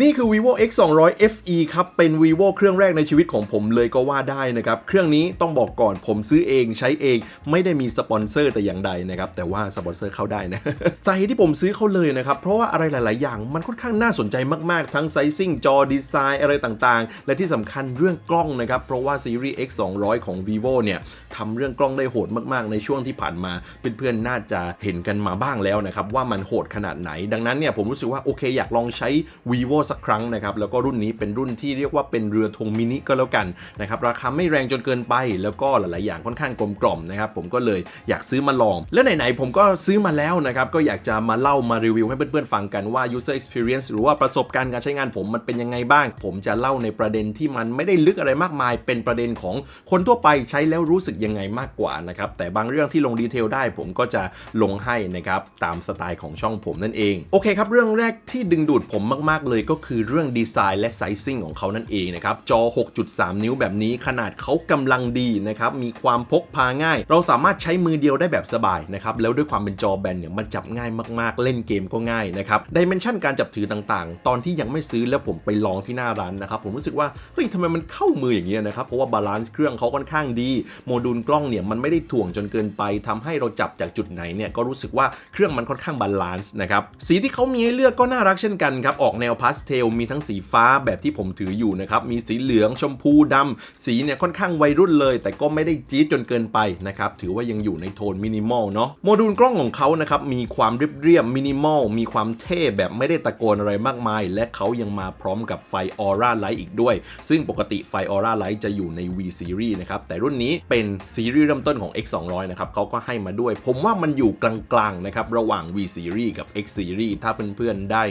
นี่คือ vivo x 2 0 0 fe ครับ เป็น vivo เครื่องแรกในชีวิตของผมเลยก็ว่าได้นะครับ เครื่องนี้ต้องบอกก่อนผมซื้อเองใช้เอง ไม่ได้มีสปอนเซอร์แต่อย่างใดนะครับ แต่ว่าสปอนเซอร์เข้าได้นะ สาเหตุที่ผมซื้อเขาเลยนะครับ เพราะว่าอะไรหลาย ๆ อย่างมันค่อนข้างน่าสนใจมาก ๆ ทั้งไซซิ่งจอดีไซน์อะไรต่าง ๆ และที่สำคัญเรื่องกล้องนะครับ เพราะว่าซีรีส์ x 2 0 0ของ vivo เนี่ยทำเรื่องกล้องได้โหดมาก ๆ ในช่วงที่ผ่านมา เพื่อน ๆ น่าจะเห็นกันมาบ้างแล้วนะครับว่ามันโหดขนาดไหน ดังนั้นเนี่ยผมรู้สึกว่าโอเคอยากลองใช้ vivo สักครั้งนะครับแล้วก็รุ่นนี้เป็นรุ่นที่เรียกว่าเป็นเรือธงมินิก็แล้วกันนะครับราคาไม่แรงจนเกินไป แล้วก็หลายๆอย่างค่อนข้างกลมกล่อมนะครับผมก็เลยอยากซื้อมาลอง และไหนๆผมก็ซื้อมาแล้วนะครับก็อยากจะมาเล่ามารีวิวให้เพื่อนๆฟังกันว่า user experience หรือว่าประสบการณ์การใช้งานผมมันเป็นยังไงบ้าง ผมจะเล่าในประเด็นที่มันไม่ได้ลึกอะไรมากมาย เป็นประเด็นของคนทั่วไปใช้แล้วรู้สึกยังไงมากกว่านะครับแต่บางเรื่องที่ลงดีเทลได้ ผมก็จะลงให้นะครับตามสไตล์ของช่องผมนั่นเองโอเคครับเรื่องแรกที่ดึงดูดผมมากๆเลยก็ก็คือเรื่องดีไซน์และไซซิ่งของเขานั่นเองนะครับ จอ 6.3 นิ้วแบบนี้ขนาดเขากำลังดีนะครับ มีความพกพาง่าย เราสามารถใช้มือเดียวได้แบบสบายนะครับ แล้วด้วยความเป็นจอแบนเนี่ยมันจับง่ายมากๆ เล่นเกมก็ง่ายนะครับดิเมนชันการจับถือต่างๆ ตอนที่ยังไม่ซื้อแล้วผมไปลองที่หน้าร้านนะครับ ผมรู้สึกว่า เฮ้ยทำไมมันเข้ามืออย่างเงี้ยนะครับ เพราะว่าบาลานซ์เครื่องเขาค่อนข้างดี โมดูลกล้องเนี่ยมันไม่ได้ถ่วงจนเกินไปทำให้เราจับจากจุดไหนเนี่ยก็รู้สึกว่าเครื่องมันค่อนข้างบาลานซ์นะครับสีที่เขามีให้เลือกก็น่ารักเช่นกันครับออกแนวพาสเทลมีทั้งสีฟ้าแบบที่ผมถืออยู่นะครับ มีสีเหลืองชมพูดำสีเนี่ยค่อนข้างวัยรุ่นเลย แต่ก็ไม่ได้จี๊ดจนเกินไปนะครับ ถือว่ายังอยู่ในโทนมินิมอลเนาะโมดูลกล้องของเขานะครับ มีความเรียบๆมินิมอลมีความเท่แบบไม่ได้ตะโกนอะไรมากมาย และเขายังมาพร้อมกับไฟออร่าไลท์อีกด้วย ซึ่งปกติไฟออร่าไลท์จะอยู่ใน V Series นะครับแต่รุ่นนี้เป็นซีรีส์เริ่มต้นของ X 2 0 0นะครับเขาก็ให้มาด้วย ผมว่ามันอยู่กลางๆนะครับระหว่าง V Series กับ X Series ถ้าเพื่อนๆได้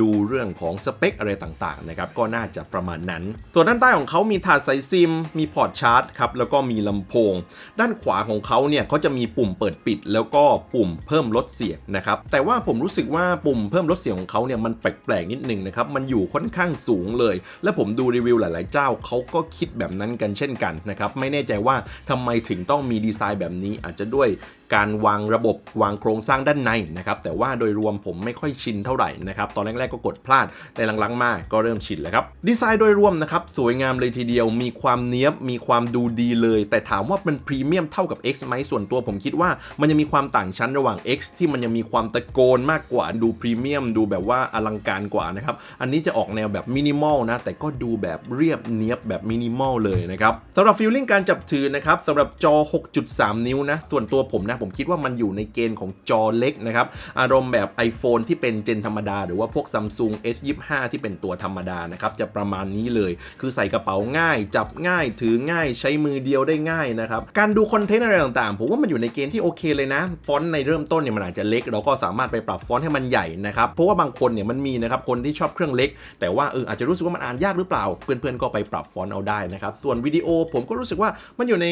ดูเรื่องของสเปคอะไรต่างๆนะครับก็น่าจะประมาณนั้น ส่วนด้านใต้ของเขามีถาดใส่ซิม มีพอร์ตชาร์จครับแล้วก็มีลำโพง ด้านขวาของเขาเนี่ยเขาจะมีปุ่มเปิดปิด แล้วก็ปุ่มเพิ่มลดเสียงนะครับแต่ว่าผมรู้สึกว่าปุ่มเพิ่มลดเสียงของเขาเนี่ยมันแปลกๆนิดนึงนะครับมันอยู่ค่อนข้างสูงเลย และผมดูรีวิวหลายๆเจ้าเขาก็คิดแบบนั้นกันเช่นกันนะครับไม่แน่ใจว่าทำไมถึงต้องมีดีไซน์แบบนี้อาจจะด้วยการวางระบบวางโครงสร้างด้านในนะครับแต่ว่าโดยรวมผมไม่ค่อยชินเท่าไหร่นะครับตอนแรกๆก็กดพลาดแต่หลังๆมาก็เริ่มชินแล้วครับ ดีไซน์โดยรวมนะครับ สวยงามเลยทีเดียว มีความเนี้ยบ มีความดูดีเลย แต่ถามว่ามันพรีเมียมเท่ากับ X ไหมส่วนตัวผมคิดว่ามันยังมีความต่างชั้นระหว่าง X ที่มันยังมีความตะโกนมากกว่าดูพรีเมียมดูแบบว่าอลังการกว่านะครับ อันนี้จะออกแนวแบบมินิมอลนะ แต่ก็ดูแบบเรียบเนี้ยบแบบมินิมอลเลยนะครับสำหรับฟีลลิ่งการจับถือนะครับสำหรับจอ 6.3 นิ้วนะ ส่วนตัวผมนะ ผมคิดว่ามันอยู่ในเกณฑ์ของจอเล็กนะครับ อารมณ์แบบ iPhone ที่เป็นเจนธรรมดา หรือว่าพวก Samsung S25 ที่เป็นตัวธรรมดานะครับจะประมาณนี้เลย คือใส่กระเป๋าง่าย จับง่าย ถือง่าย ใช้มือเดียวได้ง่ายนะครับ การดูคอนเทนต์อะไรต่างๆ ผมว่ามันอยู่ในเกณฑ์ที่โอเคเลยนะ ฟอนต์ในเริ่มต้นเนี่ยมันอาจจะเล็ก เราก็สามารถไปปรับฟอนต์ให้มันใหญ่นะครับ เพราะว่าบางคนเนี่ยมันมีนะครับคนที่ชอบเครื่องเล็ก แต่ว่าเอออาจจะรู้สึกว่ามันอ่านยากหรือเปล่า เพื่อนๆก็ไปปรับฟอนต์เอาได้นะครับ ส่วนวิดีโอผมก็รู้สึกว่ามันอยู่ใน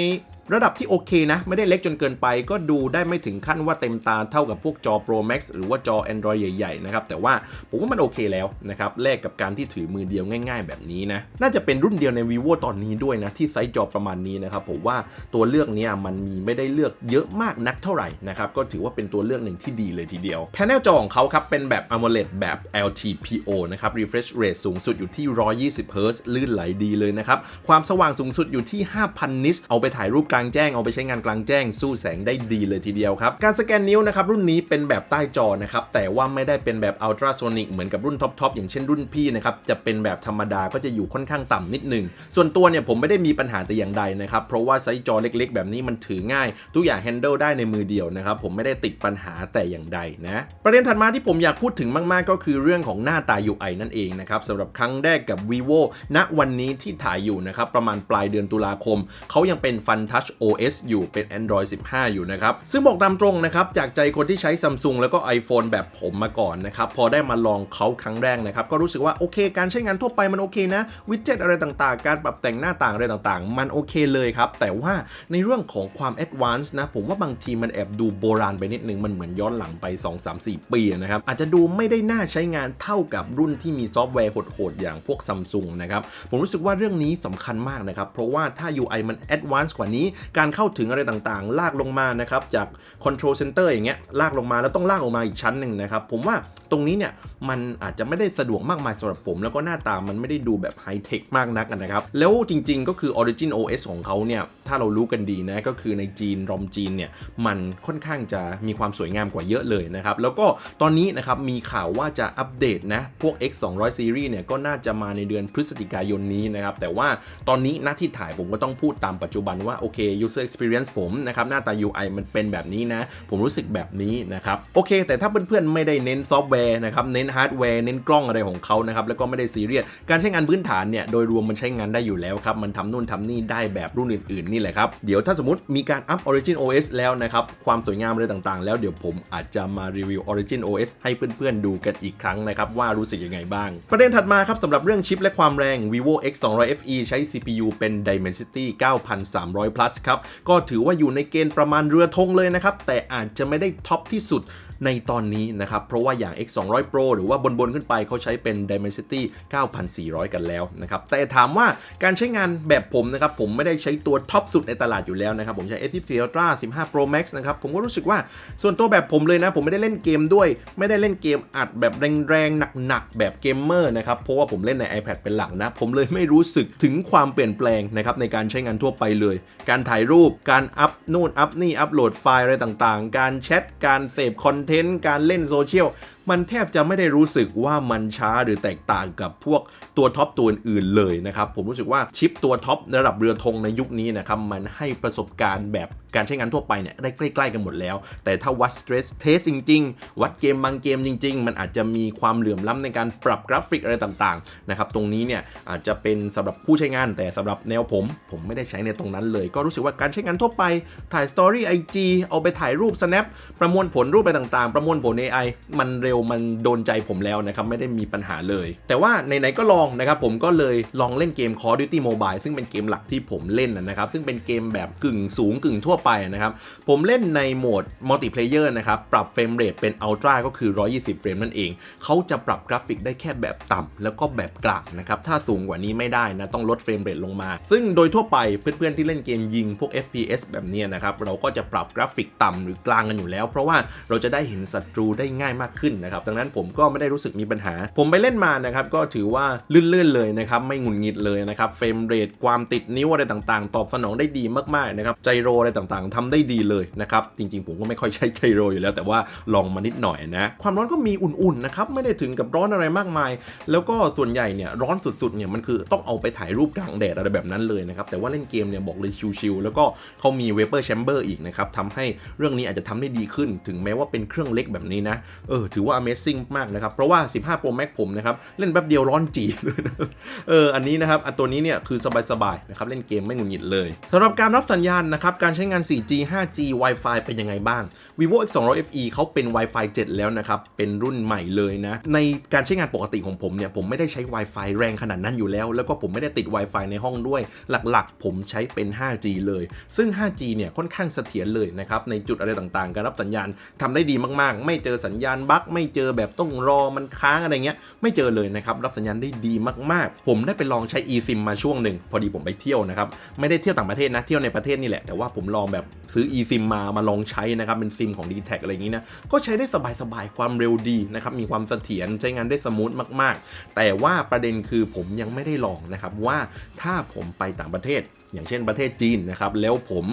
ระดับที่โอเคนะ ไม่ได้เล็กจนเกินไปก็ดูได้ไม่ถึงขั้นว่าเต็มตาเท่ากับพวกจอ Pro Max หรือว่าจอ Android ใหญ่ๆนะครับแต่ว่าผมว่ามันโอเคแล้วนะครับแลกกับการที่ถือมือเดียวง่าย ๆ แบบนี้นะน่าจะเป็นรุ่นเดียวใน vivo ตอนนี้ด้วยนะที่ไซส์จอประมาณนี้นะครับผมว่าตัวเลือกเนี้ยมันมีไม่ได้เลือกเยอะมากนักเท่าไหร่นะครับก็ถือว่าเป็นตัวเลือกหนึ่งที่ดีเลยทีเดียวแผงจอของเขาครับเป็นแบบ AMOLED แบบ LTPO นะครับ refresh rate สูงสุดอยู่ที่ 120 Hz ลื่นไหลดีเลยนะครับความสว่างสูงสุดอยู่ที่ 5,000 นิตเอาไปถ่ายรูปกลางแจ้งเอาไปใช้งานกลางแจ้งสู้แสงได้ดีเลยทีเดียวครับ การสแกนนิ้วนะครับรุ่นนี้เป็นแบบใต้จอนะครับแต่ว่าไม่ได้เป็นแบบอัลตราโซนิกเหมือนกับรุ่นท็อปๆอย่างเช่นรุ่นพี่นะครับจะเป็นแบบธรรมดาก็จะอยู่ค่อนข้างต่ำนิดหนึ่งส่วนตัวเนี่ยผมไม่ได้มีปัญหาแต่อย่างใดนะครับเพราะว่าไซส์จอเล็ก ๆ แบบนี้มันถือง่าย ทุกอย่างแฮนเดิลได้ในมือเดียวนะครับผมไม่ได้ติดปัญหาแต่อย่างใดนะประเด็นถัดมาที่ผมอยากพูดถึงมาก ๆ ก็คือเรื่องของหน้าตา UI นั่นเองนะครับสำหรับครั้งแรกกับ vivo ณวันนี้ที่ถ่ายอยู่นะครับประมาณปลายเดือนตุลาคม เขายังเป็น Fun Touch OS อยู่เป็น Android 15 อยู่นะครับ ซึ่งบอกตามตรงนะครับจากใจคนที่ใช้ Samsung แล้วก็ iPhone แบบผมมาก่อนนะครับ พอได้มาลองเขาครั้งแรกนะครับ ก็รู้สึกว่าโอเคการใช้งานทั่วไปมันโอเคนะ วิดเจ็ตอะไรต่างๆ การปรับแต่งหน้าต่างอะไรต่างๆ มันโอเคเลยครับ แต่ว่าในเรื่องของความ Advanced นะ ผมว่าบางทีมันแอบดูโบราณไปนิดนึงมันเหมือนย้อนหลังไป 2-3-4 ปีนะครับอาจจะดูไม่ได้น่าใช้งานเท่ากับรุ่นที่มีซอฟต์แวร์โหดๆอย่างพวก Samsung นะครับผมรู้สึกว่าเรื่องนี้สำคัญมากนะครับเพราะว่าถ้า UI มัน Advanced กว่านี้การเข้าถึงอะไรต่างๆ ลากลงมานะครับจาก Control Center อย่างเงี้ยลากลงมาแล้วต้องลากออกมาอีกชั้นหนึ่งนะครับผมว่าตรงนี้เนี่ยมันอาจจะไม่ได้สะดวกมากมายสำหรับผม แล้วก็หน้าตามันไม่ได้ดูแบบไฮเทคมากนักนะครับ แล้วจริงๆก็คือ Origin OS ของเขาเนี่ย ถ้าเรารู้กันดีนะก็คือในจีนรอมจีนเนี่ย มันค่อนข้างจะมีความสวยงามกว่าเยอะเลยนะครับ แล้วก็ตอนนี้นะครับมีข่าวว่าจะอัปเดตนะ พวก X 2 0 0 Series เนี่ย ก็น่าจะมาในเดือนพฤศจิกายนนี้นะครับ แต่ว่าตอนนี้หน้าที่ถ่ายผมก็ต้องพูดตามปัจจุบันว่าโอเค user experience ผมนะครับหน้าตา UI มันเป็นแบบนี้นะ ผมรู้สึกแบบนี้นะครับโอเค แต่ถ้าเพื่อนๆไม่ได้เน้นซอฟต์แวร์นะครับเน้นฮาร์ดแวร์เน้นกล้องอะไรของเขานะครับแล้วก็ไม่ได้ซีเรียสการใช้งานพื้นฐานเนี่ยโดยรวมมันใช้งานได้อยู่แล้วครับมันทำนู่นทำนี่ได้แบบรุ่นอื่นๆนี่แหละครับเดี๋ยวถ้าสมมติมีการอัพ Origin OS แล้วนะครับความสวยงามอะไรต่างๆ แล้วเดี๋ยวผมอาจจะมารีวิว Origin OS ให้เพื่อนๆดูกันอีกครั้งนะครับว่ารู้สึกยังไงบ้าง ประเด็นถัดมาครับสำหรับเรื่องชิปและความแรง vivo x 2 0 0 fe ใช้ CPU เป็น Dimensity 9300 plus ครับก็ถือว่าอยู่ในเกณฑ์ประมาณเรือธงเลยนะครับ แต่อาจจะไม่ได้ท็อปที่สุดในตอนนี้นะครับ เพราะว่าอย่าง X 2 0 0 Pro หรือว่าบน ๆ ขึ้นไปเขาใช้เป็น Dimensity 9400 กันแล้วนะครับ แต่ถามว่าการใช้งานแบบผมนะครับ ผมไม่ได้ใช้ตัวท็อปสุดในตลาดอยู่แล้วนะครับ ผมใช้ S24 Ultra 15 Pro Max นะครับ ผมก็รู้สึกว่าส่วนตัวแบบผมเลยนะ ผมไม่ได้เล่นเกมด้วย ไม่ได้เล่นเกมอัดแบบแรงๆหนักๆแบบเกมเมอร์นะครับ เพราะว่าผมเล่นใน iPad เป็นหลักนะ ผมเลยไม่รู้สึกถึงความเปลี่ยนแปลงนะครับในการใช้งานทั่วไปเลย การการถ่ายรูป การอัพนู่นอัพนี่อัพโหลดไฟล์อะไรต่างๆ การแชท การเสพคอนเทนต์ การเล่นโซเชียล มันแทบจะไม่ได้รู้สึกว่ามันช้าหรือแตกต่างกับพวกตัวท็อปตัวอื่นๆเลยนะครับ ผมรู้สึกว่าชิปตัวท็อประดับเรือธงในยุคนี้นะครับ มันให้ประสบการณ์แบบการใช้งานทั่วไปเนี่ยได้ใกล้ๆกันหมดแล้ว แต่ถ้าวัดสเตรสเทสจริง ๆ วัดเกมบางเกมจริง ๆ มันอาจจะมีความเหลื่อมล้ำในการปรับกราฟิกอะไรต่างๆนะครับตรงนี้เนี่ยอาจจะเป็นสำหรับผู้ใช้งานแต่สำหรับแนวผม ผมไม่ได้ใช้ในตรงนั้นเลยก็รู้สึกว่าการใช้งานทั่วไป ถ่ายสตอรี่ไอจีเอาไปถ่ายรูป snap ประมวลผลรูปอะไรต่างๆ ประมวลผล AI มันเร็วมันโดนใจผมแล้วนะครับ ไม่ได้มีปัญหาเลย แต่ว่าไหนๆก็ลองนะครับ ผมก็เลยลองเล่นเกม Call of Duty Mobile ซึ่งเป็นเกมหลักที่ผมเล่นนะครับ ซึ่งเป็นเกมแบบกึ่งสูงกึ่งทั่วไปนะครับ ผมเล่นในโหมดมัลติเพลเยอร์นะครับ ปรับเฟรมเรทเป็นอัลตร้าก็คือ 120 เฟรมนั่นเอง เขาจะปรับกราฟิกได้แค่แบบต่ำแล้วก็แบบกลางนะครับ ถ้าสูงกว่านี้ไม่ได้นะ ต้องลดเฟรมเรทลงมา ซึ่งโดยทั่วไปเพื่อนๆที่เล่นเกมยิงพวก FPS แบบนี้นะครับ เราก็จะปรับกราฟิกต่ำหรือกลางกันอยู่แล้ว เพราะว่าเราจะได้เห็นศัตรูได้ง่ายมากขึ้นนะครับ ดังนั้นผมก็ไม่ได้รู้สึกมีปัญหา ผมไปเล่นมานะครับ ก็ถือว่าลื่นๆเลยนะครับ ไม่หงุดหงิดเลยนะครับ เฟรมเรทความติดนิ้วอะไรต่างๆ ตอบสนองได้ดีมากๆนะครับ ไจโรอะไรต่างๆทำได้ดีเลยนะครับ จริงๆ ผมก็ไม่ค่อยใช้ไจโรอยู่แล้ว แต่ว่าลองมานิดหน่อยนะ ความร้อนก็มีอุ่นๆนะครับ ไม่ได้ถึงกับร้อนอะไรมากมาย แล้วก็ส่วนใหญ่เนี่ยร้อนสุดๆเนี่ยมันคือต้องเอาไปถ่ายรูปกลางแดดอะไรแบบนั้นเลยนะครับ แต่ว่าเล่นเกมเนี่ยบอกเลยชิวๆแล้วก็เขามี Vapor Chamber อีกนะครับทำให้เรื่องนี้อาจจะทำได้ดีขึ้น ถึงแม้ว่าเป็นเครื่องเล็กแบบนี้นะเออถือว่า Amazing มากนะครับ เพราะว่า 15 Pro Max ผมนะครับ เล่นแป๊บเดียวร้อนจีเลยเอออันนี้นะครับอันตัวนี้เนี่ยคือสบายๆนะครับเล่นเกมไม่หงุดหงิดเลยสำหรับการรับสัญญาณนะครับการใช้งาน 4G 5G Wi-Fi เป็นยังไงบ้าง vivo x 2 0 0 fe เขาเป็น Wi-Fi 7 แล้วนะครับ เป็นรุ่นใหม่เลยนะ ในการใช้งานปกติของผมเนี่ย ผมไม่ได้ใช้ Wi-Fi แรงขนาดนั้นอยู่แล้ว แล้วก็ผมไม่ได้ติด Wi-Fi ในห้องด้วย หลักๆ ผมใช้เป็น 5G เลย ซึ่ง 5G เนี่ยค่อนข้างเสถียรเลยนะครับ ในจุดอะไรต่างๆ การรับสัญญาณทำได้ดีมากๆ ไม่เจอสัญญาณบั๊กไม่เจอแบบต้องรอมันค้างอะไรเงี้ย ไม่เจอเลยนะครับ รับสัญญาณได้ดีมากๆ ผมได้ไปลองใช้ eSIM มาช่วงหนึ่ง พอดีผมไปเที่ยวนะครับ ไม่ได้เที่ยวต่างประเทศนะ เที่ยวในประเทศนี่แหละ แต่ว่าผมลองแบบซื้อ eSIM มา มาลองใช้นะครับ เป็นซิมของ d t แทอะไรอย่างนี้นะ ก็ใช้ได้สบายๆ ความเร็วดีนะครับ มีความเสถียร ใช้งานได้สมูทมาก ๆ แต่ว่าประเด็นคือผมยังไม่ได้ลองนะครับว่าถ้าผมไปต่างประเทศ อย่างเช่นประเทศจีนนะครับ แล้วผม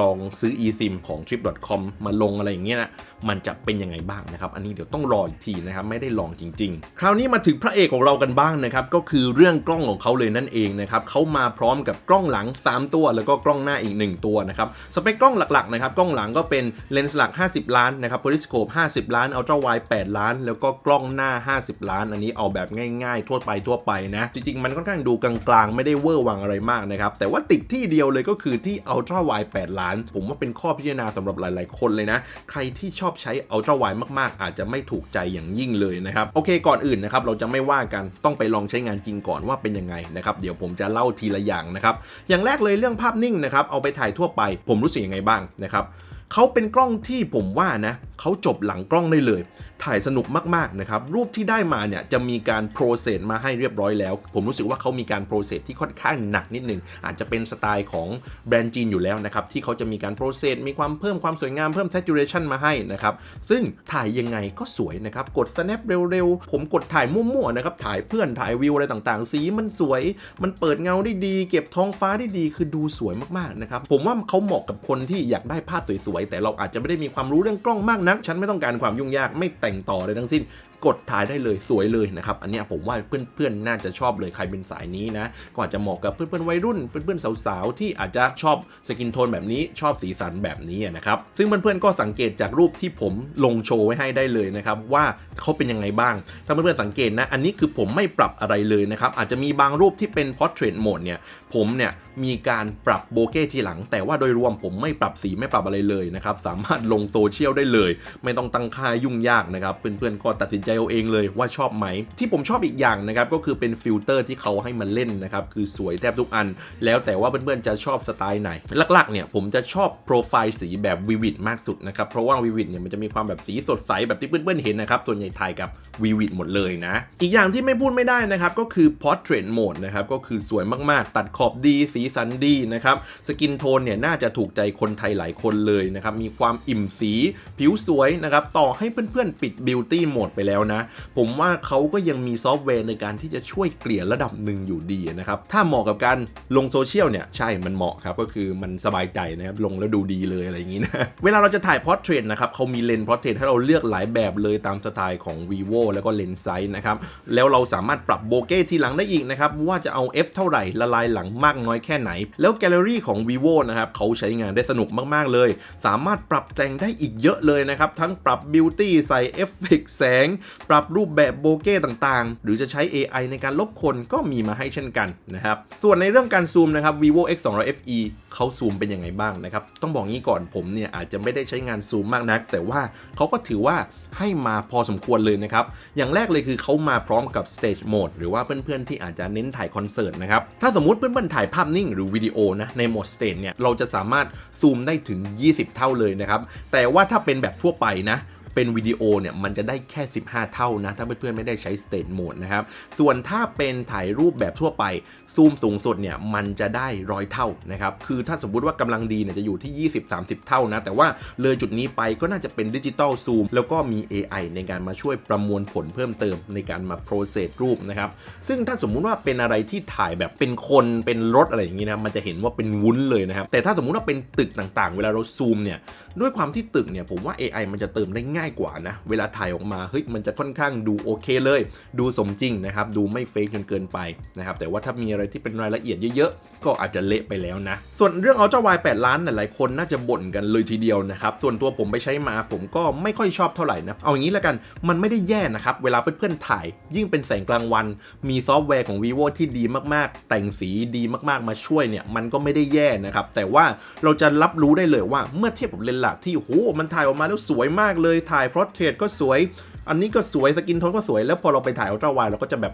ลองซื้อ eSIM ของ trip.com มาลงอะไรอย่างเงี้ยนะมันจะเป็นยังไงบ้างนะครับ อันนี้เดี๋ยวต้องรออีกทีนะครับ ไม่ได้ลองจริง ๆ คราวนี้มาถึงพระเอกของเรากันบ้างนะครับ ก็คือเรื่องกล้องของเขาเลยนั่นเองนะครับเขามาพร้อมกับกล้องหลัง 3 ตัว แล้วก็กล้องหน้าอีก 1 ตัวนะครับ สเปคกล้องหลักๆนะครับ กล้องหลังก็เป็นเลนส์หลัก 50 ล้านนะครับ periscope 50 ล้าน ultra wide 8ล้าน แล้วก็กล้องหน้า 50 ล้าน อันนี้เอาแบบง่าย ๆ ทั่วไปทั่วไปนะ จริงๆ มันค่อนข้างดูกลางๆ ไม่ได้เวอร์วังอะไรมากนะครับ แต่ว่าติดที่เดียวเลยก็คือที่ ultra wide 8 ล้าน ผมว่าเป็นข้อพิจารณาสำหรับหลาย ๆ คนเลยนะ ใครที่ชอบใช้ ultra wide มาก ๆ อาจจะไม่ถูกใจอย่างยิ่งเลยนะครับ โอเคก่อนอื่นนะครับ เราจะไม่ว่ากันต้องไปลองใช้งานจริงก่อนว่าเป็นยังไงนะครับ เดี๋ยวผมจะเล่าทีละอย่างนะครับ อย่างแรกเลยเรื่องภาพนิ่งนะครับ เอาไปถ่ายทั่วไป ผมรู้สึกยังไงบ้างนะครับ เขาเป็นกล้องที่ผมว่านะเขาจบหลังกล้องได้เลย ถ่ายสนุกมากๆนะครับรูปที่ได้มาเนี่ยจะมีการโปรเซสมาให้เรียบร้อยแล้ว ผมรู้สึกว่าเขามีการโปรเซสที่ค่อนข้างหนักนิดนึงอาจจะเป็นสไตล์ของแบรนด์จีนอยู่แล้วนะครับที่เขาจะมีการโปรเซสมีความเพิ่มความสวยงามเพิ่ม saturation มาให้นะครับซึ่งถ่ายยังไงก็สวยนะครับกด snap เร็วๆ ผมกดถ่ายมั่วๆนะครับถ่ายเพื่อนถ่ายวิวอะไรต่างๆ สีมันสวย มันเปิดเงาได้ดี เก็บท้องฟ้าได้ดีคือดูสวยมากๆนะครับผมว่าเขาเหมาะกับคนที่อยากได้ภาพสวยแต่เราอาจจะไม่ได้มีความรู้เรื่องกล้องมากนัก ฉันไม่ต้องการความยุ่งยากไม่แต่งต่อเลยทั้งสิ้น กดถ่ายได้เลยสวยเลยนะครับอันนี้ผมว่าเพื่อนๆน่าจะชอบเลยใครเป็นสายนี้นะก็อาจจะเหมาะกับเพื่อนๆวัยรุ่นเพื่อนๆสาวๆที่อาจจะชอบสกินโทนแบบนี้ชอบสีสันแบบนี้นะครับซึ่งเพื่อนๆก็สังเกตจากรูปที่ผมลงโชว์ไว้ให้ได้เลยนะครับว่าเขาเป็นยังไงบ้าง ถ้าเพื่อนๆสังเกตนะ อันนี้คือผมไม่ปรับอะไรเลยนะครับอาจจะมีบางรูปที่เป็น portrait mode เนี่ยผมเนี่ยมีการปรับโบเก้ทีหลัง แต่ว่าโดยรวมผมไม่ปรับสีไม่ปรับอะไรเลยนะครับสามารถลงโซเชียลได้เลย ไม่ต้องตั้งค่ายุ่งยากนะครับเพื่อนๆก็ตัดสินใจเอาเองเลยว่าชอบไหม ที่ผมชอบอีกอย่างนะครับก็คือเป็นฟิลเตอร์ที่เขาให้มันเล่นนะครับคือสวยแทบทุกอัน แล้วแต่ว่าเพื่อนๆจะชอบสไตล์ไหน หลักๆเนี่ยผมจะชอบโปรไฟล์สีแบบวิวิดมากสุดนะครับเพราะว่าวิวิดเนี่ยมันจะมีความแบบสีสดใสแบบที่เพื่อนๆเห็นนะครับส่วนใหญ่ถ่ายกับวิวิดหมดเลยนะ อีกอย่างที่ไม่พูดไม่ได้นะครับก็คือ portrait mode นะครับก็คือสวยมากๆ ตัดขอบดี สีสันดีนะครับสกินโทนเนี่ยน่าจะถูกใจคนไทยหลายคนเลยนะครับมีความอิ่มสีผิวสวยนะครับต่อให้เพื่อนๆปิด beauty mode ไปแล้วนะ ผมว่าเขาก็ยังมีซอฟต์แวร์ในการที่จะช่วยเกลี่ยระดับหนึ่งอยู่ดีนะครับ ถ้าเหมาะกับการลงโซเชียลเนี่ย ใช่มันเหมาะครับ ก็คือมันสบายใจนะครับ ลงแล้วดูดีเลยอะไรอย่างนี้นะ เวลาเราจะถ่าย portrait นะครับเขามีเลนส์ portrait ให้เราเลือกหลายแบบเลยตามสไตล์ของ vivo แล้วก็เลนส์ไซส์นะครับ แล้วเราสามารถปรับโบเก้ทีหลังได้อีกนะครับว่าจะเอา f เท่าไหร่ละลายหลังมากน้อยแค่ไหน แล้วแกลเลอรี่ของ vivo นะครับเขาใช้งานได้สนุกมากๆเลย สามารถปรับแต่งได้อีกเยอะเลยนะครับทั้งปรับ beauty ใส่เอฟเฟกแสงปรับรูปแบบโบเก้ต่างๆ หรือจะใช้ AI ในการลบคนก็มีมาให้เช่นกันนะครับ ส่วนในเรื่องการซูมนะครับ vivo x 2 0 0 fe เขาซูมเป็นยังไงบ้างนะครับ ต้องบอกงี้ก่อนผมเนี่ยอาจจะไม่ได้ใช้งานซูมมากนัก แต่ว่าเขาก็ถือว่าให้มาพอสมควรเลยนะครับ อย่างแรกเลยคือเขามาพร้อมกับ stage mode หรือว่าเพื่อนๆที่อาจจะเน้นถ่ายคอนเสิร์ตนะครับ ถ้าสมมติเพื่อนๆถ่ายภาพนิ่งหรือวิดีโอนะในโหมด stage เนี่ยเราจะสามารถซูมได้ถึง 20 เท่าเลยนะครับ แต่ว่าถ้าเป็นแบบทั่วไปนะ เป็นวิดีโอเนี่ยมันจะได้แค่ 15 เท่านะ ถ้าเพื่อนๆไม่ได้ใช้ stage mode นะครับ ส่วนถ้าเป็นถ่ายรูปแบบทั่วไปซูมสูงสุดเนี่ยมันจะได้ร้อยเท่านะครับ คือถ้าสมมุติว่ากำลังดีเนี่ยจะอยู่ที่ 20-30 เท่านะ แต่ว่าเลยจุดนี้ไปก็น่าจะเป็นดิจิตอลซูมแล้วก็มี AI ในการมาช่วยประมวลผลเพิ่มเติมในการมา process รูปนะครับ ซึ่งถ้าสมมุติว่าเป็นอะไรที่ถ่ายแบบเป็นคนเป็นรถอะไรอย่างนี้นะ มันจะเห็นว่าเป็นวุ้นเลยนะครับ แต่ถ้าสมมุติว่าเป็นตึกต่างๆ เวลาเราซูมเนี่ย ด้วยความที่ตึกเนี่ยผมว่า AI มันจะเติมได้ง่ายกว่านะ เวลาถ่ายออกมา เฮ้ย มันจะค่อนข้างดูโอเคเลย ดูสมจริงนะครับ ดูไม่เฟกจนเกินไปนะครับ แต่ว่าถ้ามีอะไรที่เป็นรายละเอียดเยอะๆ ก็อาจจะเละไปแล้วนะ ส่วนเรื่อง Ultra Wide 8ล้านน่ะหลายคนน่าจะบ่นกันเลยทีเดียวนะครับ ส่วนตัวผมไปใช้มาผมก็ไม่ค่อยชอบเท่าไหร่นะ เอาอย่างนี้แล้วกัน มันไม่ได้แย่นะครับ เวลาเพื่อนๆถ่าย ยิ่งเป็นแสงกลางวัน มีซอฟต์แวร์ของ vivo ที่ดีมากๆ แต่งสีดีมากๆมาช่วยเนี่ย มันก็ไม่ได้แย่นะครับ แต่ว่าเราจะรับรู้ได้เลยว่าเมื่อเทียบกับเลนส์หลักที่โหมันถ่ายออกมาแล้วสวยมากเลย ถ่าย portrait ก็สวย อันนี้ก็สวยสกินโทนก็สวย แล้วพอเราไปถ่าย ultra wide เราก็จะแบบ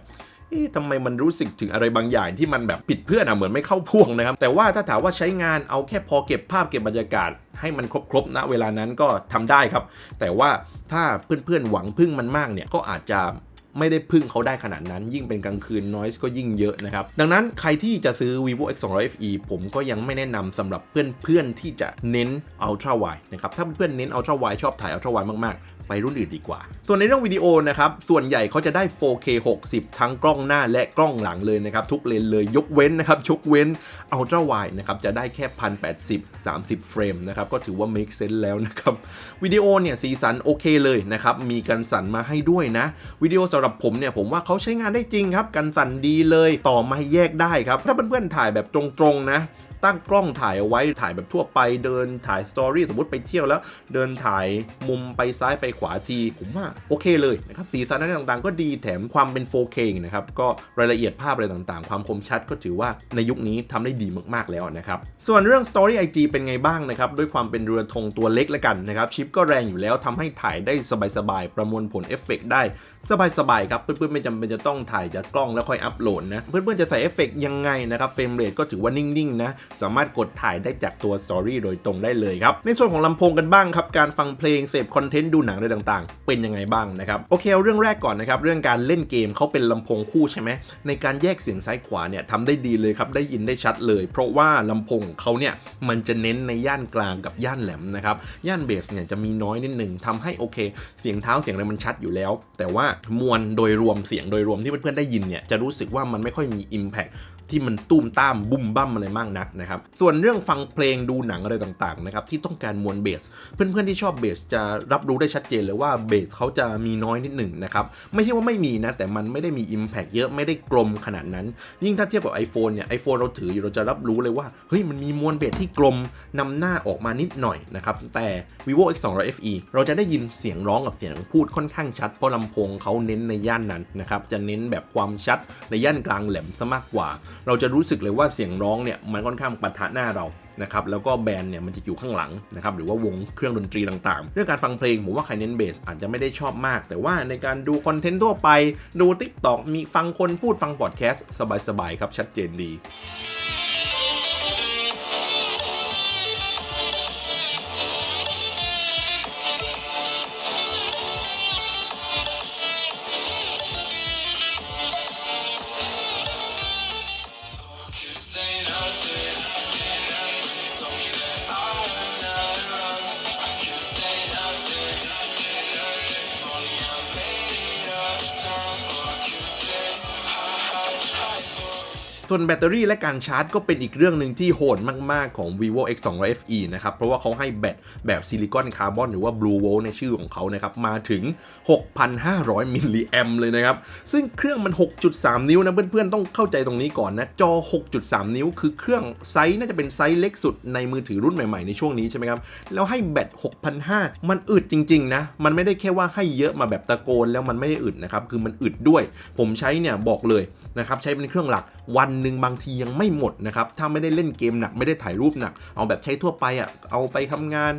เอ๊ะทำไมมันรู้สึกถึงอะไรบางอย่างที่มันแบบผิดเพื่อนอะเหมือนไม่เข้าพ่วงนะครับ แต่ว่าถ้าถามว่าใช้งานเอาแค่พอเก็บภาพเก็บบรรยากาศ ให้มันครบๆณเวลานั้นก็ทำได้ครับ แต่ว่าถ้าเพื่อนๆหวังพึ่งมันมากเนี่ยก็อาจจะไม่ได้พึ่งเขาได้ขนาดนั้น ยิ่งเป็นกลางคืน noise ก็ยิ่งเยอะนะครับ ดังนั้นใครที่จะซื้อ vivo x 2 0 0 fe ผมก็ยังไม่แนะนำสำหรับเพื่อนๆที่จะเน้น ultra wide นะครับ ถ้าเพื่อนๆเน้น ultra wide ชอบถ่าย ultra wide มากๆ ไปรุ่นอื่นดีกว่า ส่วนในเรื่องวิดีโอนะครับ ส่วนใหญ่เขาจะได้ 4K 60 ทั้งกล้องหน้าและกล้องหลังเลยนะครับ ทุกเลนเลยยกเว้นนะครับยกเว้น Ultra Wide นะครับจะได้แค่ 1080 30 เฟรมนะครับ ก็ถือว่า make sense แล้วนะครับวิดีโอเนี่ยสีสันโอเคเลยนะครับ มีกันสั่นมาให้ด้วยนะวิดีโอสำหรับผมเนี่ยผมว่าเขาใช้งานได้จริงครับ กันสั่นดีเลยต่อมาให้แยกได้ครับ ถ้าเพื่อนๆถ่ายแบบตรงๆนะ ตั้งกล้องถ่ายเอาไว้ถ่ายแบบทั่วไปเดินถ่ายสตอรี่สมมติไปเที่ยวแล้ว เดินถ่ายมุมไปซ้ายไปขวาทีผมว่าโอเคเลยนะครับสีสันอะไรต่างๆ ก็ดีแถมความเป็น 4K นะครับก็รายละเอียดภาพอะไรต่างๆ ความคมชัดก็ถือว่าในยุคนี้ทำได้ดีมากๆแล้วนะครับส่วนเรื่อง Story IG เป็นไงบ้างนะครับด้วยความเป็นเรือธงตัวเล็กแล้วกันนะครับชิปก็แรงอยู่แล้วทำให้ถ่ายได้สบายๆประมวลผลเอฟเฟกต์ได้สบายๆครับเพื่อนๆไม่จำเป็นจะต้องถ่ายจากกล้องแล้วค่อยอัปโหลดนะเพื่อนๆจะใส่เอฟเฟกต์ยังไงนะครับเฟรมเรทก็ถือว่านิ่งๆนะสามารถกดถ่ายได้จากตัว Story โดยตรงได้เลยครับ ในส่วนของลำโพงกันบ้างครับการฟังเพลงเสพคอนเทนต์ดูหนังอะไรต่างๆ เป็นยังไงบ้างนะครับโอเคเอาเรื่องแรกก่อนนะครับเรื่องการเล่นเกมเขาเป็นลำโพงคู่ใช่ไหมในการแยกเสียงซ้ายขวาเนี่ยทำได้ดีเลยครับได้ยินได้ชัดเลย เพราะว่าลำโพงของเขาเนี่ยมันจะเน้นในย่านกลางกับย่านแหลมนะครับย่านเบสเนี่ยจะมีน้อยนิดหนึ่งทำให้โอเค เสียงเท้าเสียงอะไรมันชัดอยู่แล้ว แต่ว่ามวลโดยรวมเสียงโดยรวมที่เพื่อนๆได้ยินเนี่ยจะรู้สึกว่ามันไม่ค่อยมี Impact ที่มันตุ้มตามบุ้มบั้มอะไรมากนักนะครับ ส่วนเรื่องฟังเพลงดูหนังอะไรต่างๆนะครับที่ต้องการมวลเบส เพื่อนๆที่ชอบเบสจะรับรู้ได้ชัดเจนเลยว่าเบสเขาจะมีน้อยนิดหนึ่งนะครับ ไม่ใช่ว่าไม่มีนะ แต่มันไม่ได้มี Impact เยอะไม่ได้กลมขนาดนั้น ยิ่งถ้าเทียบกับ iPhone เนี่ย iPhone เราถืออยู่เราจะรับรู้เลยว่าเฮ้ยมันมีมวลเบสที่กลมนำหน้าออกมานิดหน่อยนะครับแต่ vivo x 2 0 0 fe เราจะได้ยินเสียงร้องกับเสียงพูดค่อนข้างชัดเพราะลำโพงเขาเน้นในย่านนั้นนะครับจะเน้นแบบความชัดในย่านกลางแหลมซะมากกว่าเราจะรู้สึกเลยว่าเสียงร้องเนี่ยมันค่อนข้างปะทะหน้าเรานะครับแล้วก็แบนด์เนี่ยมันจะอยู่ข้างหลังนะครับหรือว่าวงเครื่องดนตรีต่างๆ เรื่องการฟังเพลงผมว่าใครเน้นเบสอาจจะไม่ได้ชอบมาก แต่ว่าในการดูคอนเทนต์ทั่วไป ดู t ิ k t o k มีฟังคนพูดฟังพอดแคสต์สบายๆครับชัดเจนดี วนแบตเตอรี่และการชาร์จก็เป็นอีกเรื่องหนึ่งที่โหดมาก ๆ ของ vivo x 2 0 0 fe นะครับ เพราะว่าเขาให้แบตแบบซิลิคอนคาร์บอนหรือว่า blue volt ในชื่อของเขานะครับ มาถึง 6,500 มิลลิแอมเลยนะครับ ซึ่งเครื่องมัน 6.3 นิ้วนะเพื่อน ๆ ต้องเข้าใจตรงนี้ก่อนนะ จอ 6.3 นิ้ว คือเครื่องไซส์น่าจะเป็นไซส์เล็กสุดในมือถือรุ่นใหม่ ๆ ในช่วงนี้ใช่ไหมครับ แล้วให้แบต 6,500 มันอึดจริง ๆ นะ มันไม่ได้แค่ว่าให้เยอะมาแบบตะโกนแล้วมันไม่ได้อึดนะครับ คือมันอึดด้วย ผมใช้เนี่ยบอกเลยนะครับ ใช้เป็นเครื่องหลัก วันหนึ่งบางทียังไม่หมดนะครับ ถ้าไม่ได้เล่นเกมหนักไม่ได้ถ่ายรูปหนัก เอาแบบใช้ทั่วไปอะ่ะ เอาไปทำงาน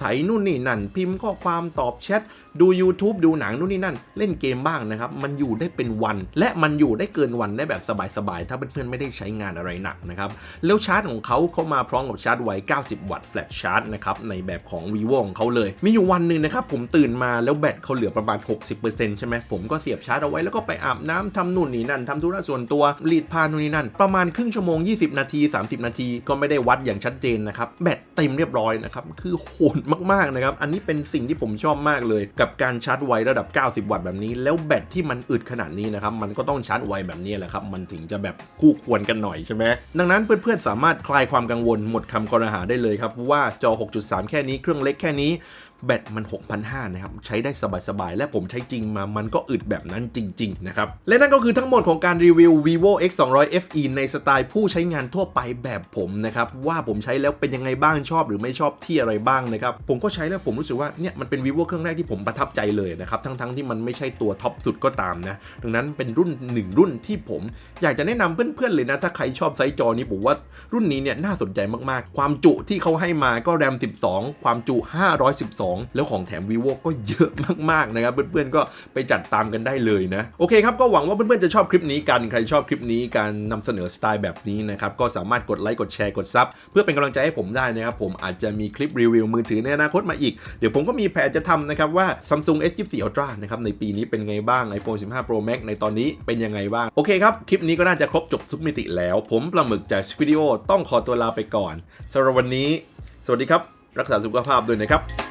ถ่นู่นนี่นั่น พิมพ์ข้อความตอบแชทดู YouTube ดูหนังนู่นนี่นั่น เล่นเกมบ้างนะครับ มันอยู่ได้เป็นวัน และมันอยู่ได้เกินวันได้แบบสบายๆ ถ้าเพื่อนๆไม่ได้ใช้งานอะไรหนักนะครับ แล้วชาร์จของเขาเขามาพร้อมกับชาร์จไว90 วัตต์แฟลชชาร์จนะครับ ในแบบของ vivo ของเขาเลย มีอยู่วันหนึ่งนะครับ ผมตื่นมาแล้วแบตเขาเหลือประมาณ 60%ใช่ไหมผมก็เสียบชาร์จเอาไว้แล้วก็ไปอาบน้ำทำนู่นนี่นั่นทำธุระส่วนตัวรีดผ้านู่นนี่นั่น ประมาณครึ่งชั่วโมง 20 นาที 30 นาที ก็ไม่ได้วัดอย่างชัดเจนนะครับแบตเต็มเรียบร้อยนะครับคือโหดมากๆนะครับ อันนี้เป็นสิ่งที่ผมชอบมากเลย กับการชาร์จไวระดับ 90 วัตต์แบบนี้ แล้วแบตที่มันอึดขนาดนี้นะครับ มันก็ต้องชาร์จไวแบบนี้แหละครับ มันถึงจะแบบคู่ควรกันหน่อยใช่ไหมดังนั้นเพื่อนๆสามารถคลายความกังวลหมดคำกรหาได้เลยครับว่าจอ 6.3 แค่นี้เครื่องเล็กแค่นี้ แบตมัน 6,500นะครับใช้ได้สบายๆ และผมใช้จริงมามันก็อึดแบบนั้นจริง ๆ นะครับ และนั่นก็คือทั้งหมดของการรีวิว vivo x 2 0 0 fe ในสไตล์ผู้ใช้งานทั่วไปแบบผมนะครับ ว่าผมใช้แล้วเป็นยังไงบ้างชอบหรือไม่ชอบที่อะไรบ้างนะครับ ผมก็ใช้แล้วผมรู้สึกว่าเนี่ยมันเป็น vivo เครื่องแรกที่ผมประทับใจเลยนะครับ ทั้งๆที่มันไม่ใช่ตัวท็อปสุดก็ตามนะดังนั้นเป็นรุ่นหนึ่งรุ่นที่ผมอยากจะแนะนำเพื่อนๆเลยนะถ้าใครชอบไซส์จอนี้ผมว่ารุ่นนี้เนี่ยน่าสนใจมากๆ ความจุที่เขาให้มาก็แรม 12 ความจุ 512แล้วของแถม vivo ก็เยอะมากๆนะครับ เพื่อนๆก็ไปจัดตามกันได้เลยนะ โอเคครับ ก็หวังว่าเพื่อนๆจะชอบคลิปนี้กัน ใครชอบคลิปนี้การนำเสนอสไตล์แบบนี้นะครับ ก็สามารถกดไลค์กดแชร์กดซับเพื่อเป็นกำลังใจให้ผมได้นะครับ ผมอาจจะมีคลิปรีวิวมือถือในอนาคตมาอีก เดี๋ยวผมก็มีแผนจะทำนะครับว่า Samsung S24 Ultra นะครับในปีนี้เป็นไงบ้าง iPhone 15 Pro Max ในตอนนี้เป็นยังไงบ้างโอเคครับคลิปนี้ก็น่าจะครบจบทุกมิติแล้ว ผมปลาหมึกจากวิดีโอต้องขอตัวลาไปก่อนสำหรับวันนี้ สวัสดีครับ รักษาสุขภาพด้วยนะครับ